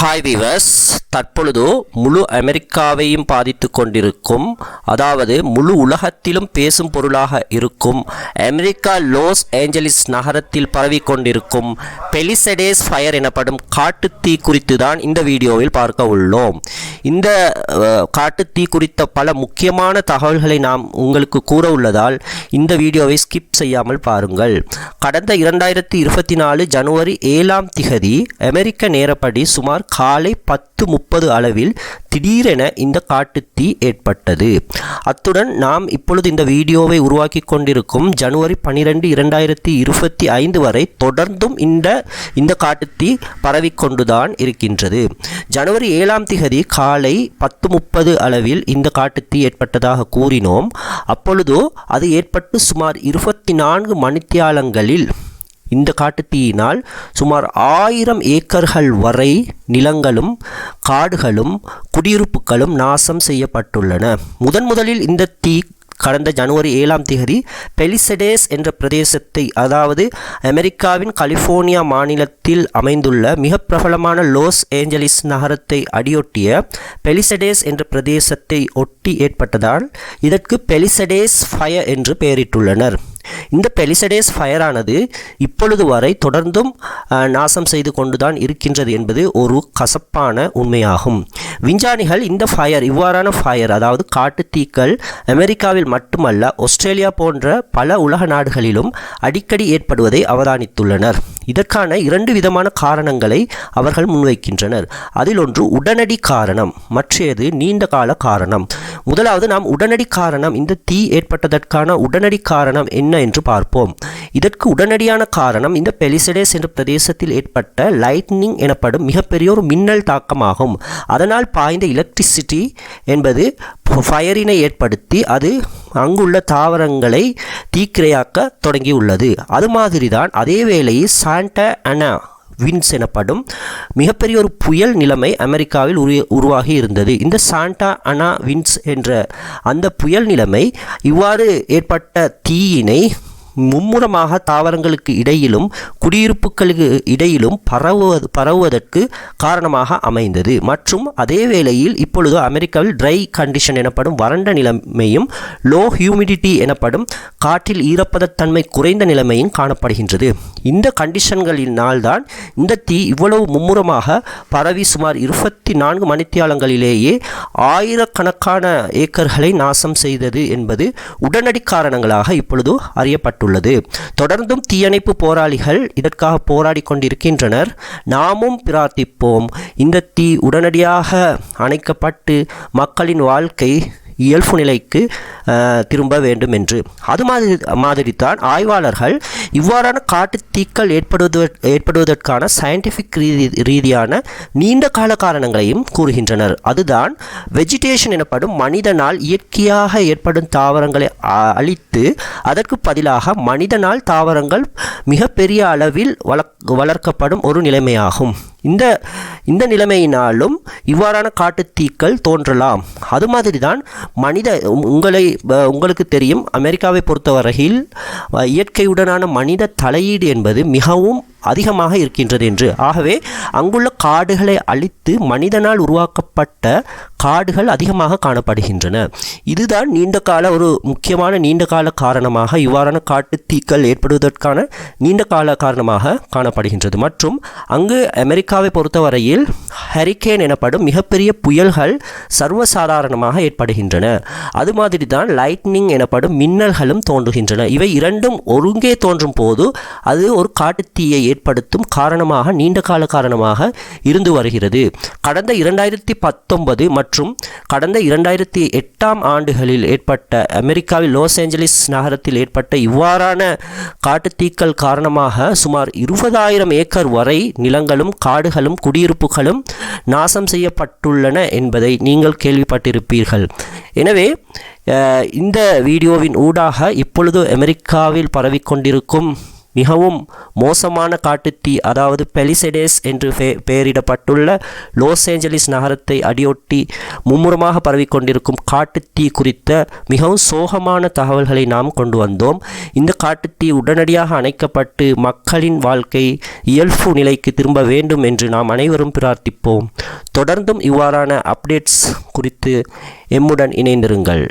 Hi viewers தற்பொழுது முழு அமெரிக்காவையும் பாதித்து கொண்டிருக்கும் அதாவது முழு உலகத்திலும் பேசும் பொருளாக இருக்கும் அமெரிக்கா லோஸ் ஏஞ்சலிஸ் நகரத்தில் பரவி கொண்டிருக்கும் பெலிசடேஸ் ஃபயர் எனப்படும் காட்டுத்தீ குறித்து தான் இந்த வீடியோவில் பார்க்க உள்ளோம். இந்த காட்டுத்தீ குறித்த பல முக்கியமான தகவல்களை நாம் உங்களுக்கு கூற உள்ளதால் இந்த வீடியோவை ஸ்கிப் செய்யாமல் பாருங்கள். கடந்த இரண்டாயிரத்தி இருபத்தி நாலு ஜனவரி ஏழாம் திகதி அமெரிக்க நேரப்படி சுமார் காலை பத்து முப்பது அளவில் திடீரென இந்த காட்டுத்தீ ஏற்பட்டது. அத்துடன் நாம் இப்பொழுது இந்த வீடியோவை உருவாக்கி கொண்டிருக்கும் ஜனவரி பன்னிரெண்டு இரண்டாயிரத்தி இருபத்தி ஐந்து வரை தொடர்ந்தும் இந்த இந்த காட்டுத்தீ பரவிக்கொண்டுதான் இருக்கின்றது. ஜனவரி ஏழாம் திகதி காலை பத்து முப்பது அளவில் இந்த காட்டுத்தீ ஏற்பட்டதாக கூறினோம். அப்பொழுதோ அது ஏற்பட்டு சுமார் இருபத்தி நான்கு மணித்தியாலங்களில் இந்த காட்டுத்தீயினால் சுமார் ஆயிரம் ஏக்கர்கள் வரை நிலங்களும் காடுகளும் குடியிருப்புகளும் நாசம் செய்யப்பட்டுள்ளன. முதன் முதலில் இந்த தீ கடந்த ஜனவரி ஏழாம் தேதி பெலிசடேஸ் என்ற பிரதேசத்தை அதாவது அமெரிக்காவின் கலிஃபோர்னியா மாநிலத்தில் அமைந்துள்ள மிக பிரபலமான லோஸ் ஏஞ்சலிஸ் நகரத்தை அடியொட்டிய பெலிசடேஸ் என்ற பிரதேசத்தை ஒட்டி ஏற்பட்டதால் இதற்கு பெலிசடேஸ் ஃபயர் என்று பெயரிட்டுள்ளனர். இந்த பெலிசடேஸ் ஃபயரானது இப்பொழுது வரை தொடர்ந்தும் நாசம் செய்து கொண்டுதான் இருக்கின்றது என்பது ஒரு கசப்பான உண்மையாகும். விஞ்ஞானிகள் இந்த ஃபயர் இவ்வாறான ஃபயர் அதாவது காட்டுத்தீக்கள் அமெரிக்காவில் மட்டுமல்ல ஆஸ்திரேலியா போன்ற பல உலக நாடுகளிலும் அடிக்கடி ஏற்படுவதை அவதானித்துள்ளனர். இதற்கான இரண்டு விதமான காரணங்களை அவர்கள் முன்வைக்கின்றனர். அதில் ஒன்று உடனடி காரணம் மற்றையது நீண்ட கால காரணம். முதலாவது நாம் உடனடி காரணம் இந்த தீ ஏற்பட்டதற்கான உடனடி காரணம் என்ன என்று பார்ப்போம். இதற்கு உடனடியான காரணம் இந்த பெலிசடேஸ் என்ற பிரதேசத்தில் ஏற்பட்ட லைட்னிங் எனப்படும் மிகப்பெரிய ஒரு மின்னல் தாக்கமாகும். அதனால் பாய்ந்த எலக்ட்ரிசிட்டி என்பது ஃபயரினை ஏற்படுத்தி அது அங்குள்ள தாவரங்களை தீக்கிரையாக்க தொடங்கியுள்ளது. அது மாதிரிதான் அதே வேளையில் சாண்டா அனா வின்ஸ் எனப்படும் மிகப்பெரிய ஒரு புயல் நிலைமை அமெரிக்காவில் உரு உருவாகி இருந்தது. இந்த சாண்டா அனா வின்ஸ் என்ற அந்த புயல் நிலைமை இவ்வாறு ஏற்பட்ட தீயினை மும்முரமாக தாவரங்களுக்கு இடையிலும் குடியிருப்புகளுக்கு இடையிலும் பரவுவது பரவுவதற்கு காரணமாக அமைந்தது. மற்றும் அதே வேளையில் இப்பொழுது அமெரிக்காவில் ட்ரை கண்டிஷன் எனப்படும் வறண்ட நிலைமையும் லோ ஹியூமிடிட்டி எனப்படும் காற்றில் ஈரப்பதத்தன்மை குறைந்த நிலைமையும் காணப்படுகின்றது. இந்த கண்டிஷன்களினால் தான் இந்த தீ இவ்வளவு மும்முரமாக பரவி சுமார் இருபத்தி நான்கு மணித்தியாலங்களிலேயே ஆயிரக்கணக்கான ஏக்கர்களை நாசம் செய்தது என்பது உடனடி காரணங்களாக இப்பொழுது அறியப்பட்டுள்ளது. தொடர்ந்தும் தீயணைப்பு போராளிகள் இதற்காக போராடி கொண்டிருக்கின்றனர். நாமும் பிரார்த்திப்போம். இந்த தீ உடனடியாக அணைக்கப்பட்டு மக்களின் வாழ்க்கை இயல்பு நிலைக்கு திரும்ப வேண்டும் என்று அது மாதிரி மாதிரித்தான் ஆய்வாளர்கள் இவ்வாறான காட்டுத்தீக்கள் ஏற்படுவது ஏற்படுவதற்கான சயின்டிஃபிக் ரீதி ரீதியான நீண்ட கால காரணங்களையும் கூறுகின்றனர். அதுதான் வெஜிடேஷன் எனப்படும் மனிதனால் இயற்கையாக ஏற்படும் தாவரங்களை அ- அழித்து அதற்கு பதிலாக மனிதனால் தாவரங்கள் மிகப்பெரிய அளவில் வளக் வளர்க்கப்படும் ஒரு நிலைமையாகும். இந்த இந்த நிலைமையினாலும் இவ்வாறான காட்டுத்தீக்கள் தோன்றலாம். அது மாதிரி தான் மனித உங்களை உங்களுக்கு தெரியும். அமெரிக்காவை பொறுத்தவரையில் இயற்கையுடனான மனித தலையீடு என்பது மிகவும் அதிகமாக இருக்கின்றது என்று. ஆகவே அங்குள்ள காடுகளை அழித்து மனிதனால் உருவாக்கப்பட்ட காடுகள் அதிகமாக காணப்படுகின்றன. இதுதான் நீண்ட கால ஒரு முக்கியமான நீண்ட கால காரணமாக இவ்வாறான காட்டு தீக்கள் ஏற்படுவதற்கான நீண்ட கால காரணமாக காணப்படுகின்றது. மற்றும் அங்கு அமெரிக்காவை பொறுத்தவரையில் ஹரிகேன் எனப்படும் மிகப்பெரிய புயல்கள் சர்வசாதாரணமாக ஏற்படுகின்றன. அது மாதிரி தான் லைட்னிங் எனப்படும் மின்னல்களும் தோன்றுகின்றன. இவை இரண்டும் ஒருங்கே தோன்றும் போது அது ஒரு காட்டுத்தீயை ஏற்படுத்தும் காரணமாக நீண்ட கால காரணமாக இருந்து வருகிறது. கடந்த இரண்டாயிரத்தி பத்தொன்பது மற்றும் கடந்த இரண்டாயிரத்தி எட்டாம் ஆண்டுகளில் ஏற்பட்ட அமெரிக்காவில் லாஸ் ஏஞ்சலிஸ் நகரத்தில் ஏற்பட்ட இவ்வாறான காட்டுத்தீக்கள் காரணமாக சுமார் இருபதாயிரம் ஏக்கர் வரை நிலங்களும் காடுகளும் குடியிருப்புகளும் நாசம் செய்யப்பட்டுள்ளன என்பதை நீங்கள் கேள்விப்பட்டிருப்பீர்கள். எனவே அஹ், இந்த வீடியோவின் ஊடாக இப்பொழுது அமெரிக்காவில் பரவிக்கொண்டிருக்கும் மிகவும் மோசமான காட்டுத்தீ அதாவது பெலிசெடேஸ் என்று பெ- பெயரிடப்பட்டுள்ள லாஸ் ஏஞ்சலிஸ் நகரத்தை அடியொட்டி மும்முரமாக பரவிக்கொண்டிருக்கும் காட்டுத்தீ குறித்த மிகவும் சோகமான தகவல்களை நாம் கொண்டு வந்தோம். இந்த காட்டுத்தீ உடனடியாக அணைக்கப்பட்டு மக்களின் வாழ்க்கை இயல்பு நிலைக்கு திரும்ப வேண்டும் என்று நாம் அனைவரும் பிரார்த்திப்போம். தொடர்ந்தும் இவ்வாறான அப்டேட்ஸ் குறித்து எம்முடன் இணைந்திருங்கள்.